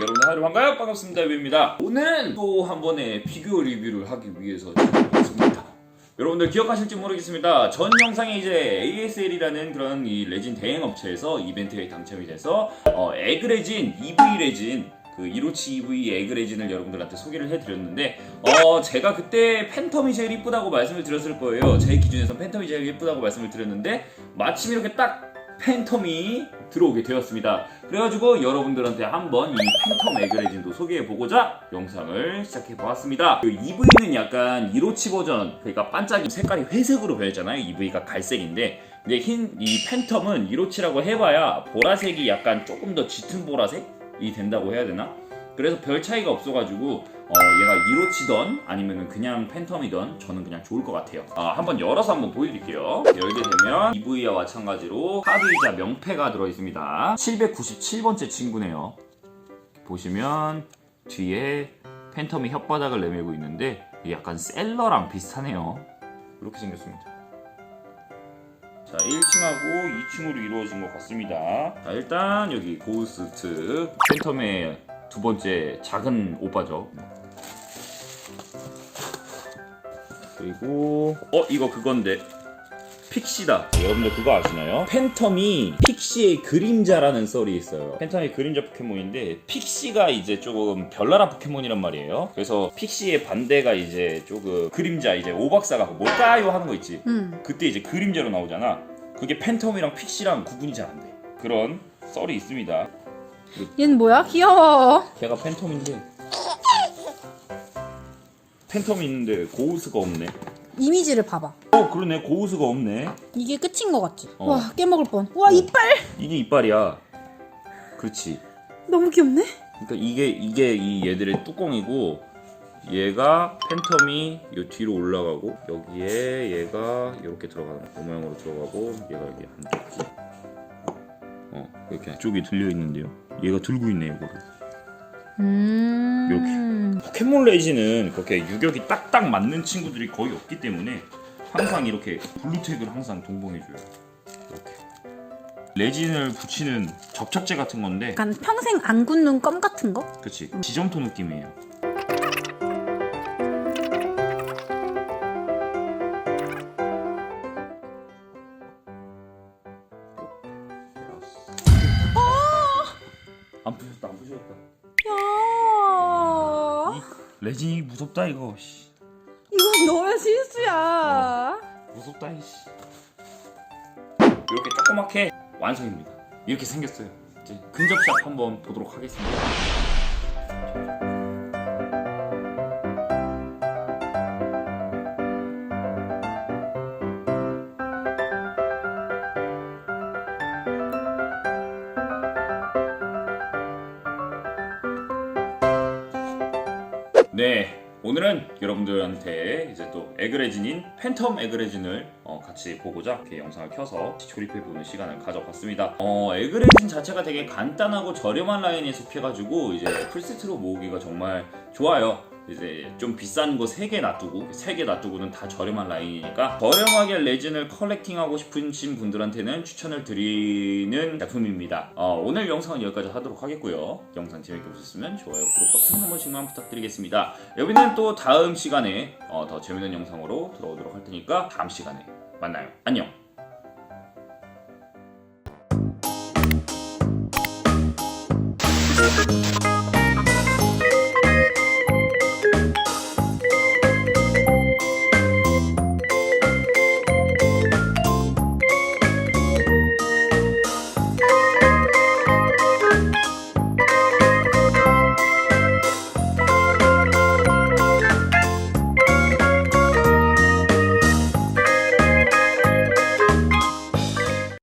반가요. 반갑습니다 유비입니다. 오늘은 또 한 번의 피규어 리뷰를 하기 위해서 찾아왔습니다. 여러분들 기억하실지 모르겠습니다. 전 영상에 이제 ASL이라는 그런 이 레진 대행 업체에서 이벤트에 당첨이 돼서 어, 에그 레진 EV 레진 그 이로치 EV 에그 레진을 여러분들한테 소개를 해드렸는데 어 제가 그때 팬텀이 제일 이쁘다고 말씀을 드렸을 거예요. 제 기준에서 팬텀이 제일 이쁘다고 말씀을 드렸는데 마침 이렇게 딱 팬텀이 들어오게 되었습니다. 그래가지고 여러분들한테 한번 이 팬텀 에그레진도 소개해보고자 영상을 시작해보았습니다. 그 EV는 약간 이로치 버전, 그러니까 반짝이 색깔이 회색으로 변했잖아요. EV가 갈색인데 근데 흰 이 팬텀은 이로치라고 해봐야 보라색이 약간 조금 더 짙은 보라색이 된다고 해야 되나? 그래서 별 차이가 없어가지고 어, 얘가 이로치던 아니면은 그냥 팬텀이던 저는 그냥 좋을 것 같아요. 아, 한번 열어서 한번 보여드릴게요. 열게 되면 EV와 마찬가지로 카드이자 명패가 들어있습니다. 797번째 친구네요. 보시면 뒤에 팬텀이 혓바닥을 내밀고 있는데 약간 셀러랑 비슷하네요. 이렇게 생겼습니다. 자, 1층하고 2층으로 이루어진 것 같습니다. 자, 일단 여기 고우스트 팬텀의 두 번째 작은 오빠죠. 그리고 어 이거 그건데 픽시다. 여러분들 그거 아시나요? 팬텀이 픽시의 그림자라는 썰이 있어요. 팬텀이 그림자 포켓몬인데 픽시가 이제 조금 별나라 포켓몬이란 말이에요. 그래서 픽시의 반대가 이제 조금 그림자 이제 오박사가 뭘까요 하는 거 있지. 응. 그때 이제 그림자로 나오잖아. 그게 팬텀이랑 픽시랑 구분이 잘 안 돼. 그런 썰이 있습니다. 얘는 뭐야? 귀여워. 걔가 팬텀인데 팬텀이 있는데 고우스가 없네. 이미지를 봐봐. 어 그러네 고우스가 없네. 이게 끝인 것 같지? 어. 와 깨먹을 뻔. 와 이빨 이게 이빨이야. 그렇지. 너무 귀엽네. 그러니까 이게 이게 이 얘들의 뚜껑이고 얘가 팬텀이 요 뒤로 올라가고 여기에 얘가 이렇게 들어가는 거 모양으로 들어가고 얘가 여기 한쪽 어 이렇게 쪽이 들려 있는데요. 얘가 들고 있네 이거를. 음. 포켓몬 레지는 그렇게 유격이 딱딱 맞는 친구들이 거의 없기 때문에 항상 이렇게 블루텍을 항상 동봉해줘요. 이렇게 레진을 붙이는 접착제 같은 건데 약간 평생 안 굳는 껌 같은 거? 그치 지점토 느낌이에요. 안 부셨다 안 부셨다. 야. 레진이 무섭다 이거. 씨. 이건 너의 실수야. 무섭다 이씨. 이렇게 조그맣게 완성입니다. 이렇게 생겼어요. 이제 근접샷 한번 보도록 하겠습니다. 네, 오늘은 여러분들한테 이제 또 에그레진인 팬텀 에그레진을 어, 같이 보고자 이렇게 영상을 켜서 조립해보는 시간을 가져봤습니다. 어, 에그레진 자체가 되게 간단하고 저렴한 라인에 속해가지고 이제 풀세트로 모으기가 정말 좋아요. 이제 좀 비싼 거 3개 놔두고 3개 놔두고는 다 저렴한 라인이니까 저렴하게 레진을 컬렉팅하고 싶으신 분들한테는 추천을 드리는 작품입니다. 어, 오늘 영상은 여기까지 하도록 하겠고요. 영상 재밌게 보셨으면 좋아요, 구독 버튼 한 번씩만 부탁드리겠습니다. 여기는 또 다음 시간에 어, 더 재밌는 영상으로 들어오도록 할 테니까 다음 시간에 만나요. 안녕.